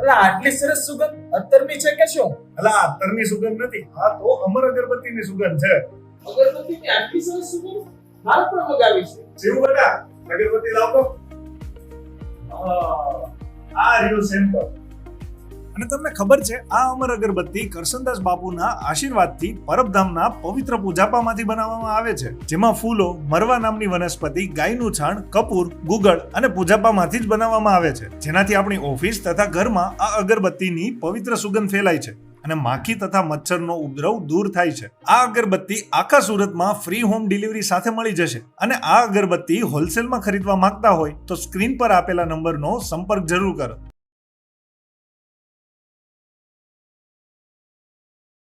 એટલે આટલી સરસ સુગંધ અત્તરની છે કે શું? અલા અત્તરની સુગંધ નથી. આ તો અમર અગરબત્તીની સુગંધ છે. અગરબત્તીની આટલી સરસ સુગંધ? હાલ પણ મગાવી છે. જેવું બેટા અગરબત્તી લાવો. આ, આ રહ્યું સેમ્પલ અને તમને ખબર છે, આ અમર અગરબત્તી કરસનદાસ બાપુના આશીર્વાદથી પરબધામના પવિત્ર પૂજાપામાંથી બનાવવામાં આવે છે, જેમાં ફૂલો, મરવા નામની વનસ્પતિ, ગાયનું છાણ, કપૂર, ગુગળ અને પૂજાપામાંથી જ બનાવવામાં આવે છે. જેનાથી આપણી ઓફિસ તથા ઘરમાં આ અગરબત્તીની પવિત્ર સુગંધ ફેલાય છે અને માખી તથા મચ્છરનો ઉપદ્રવ દૂર થાય છે. આ અગરબત્તી આખા સુરતમાં ફ્રી હોમ ડિલિવરી સાથે મળી જશે અને આ અગરબત્તી હોલસેલમાં ખરીદવા માંગતા હોય તો સ્ક્રીન પર આપેલા નંબરનો સંપર્ક જરૂર કરો.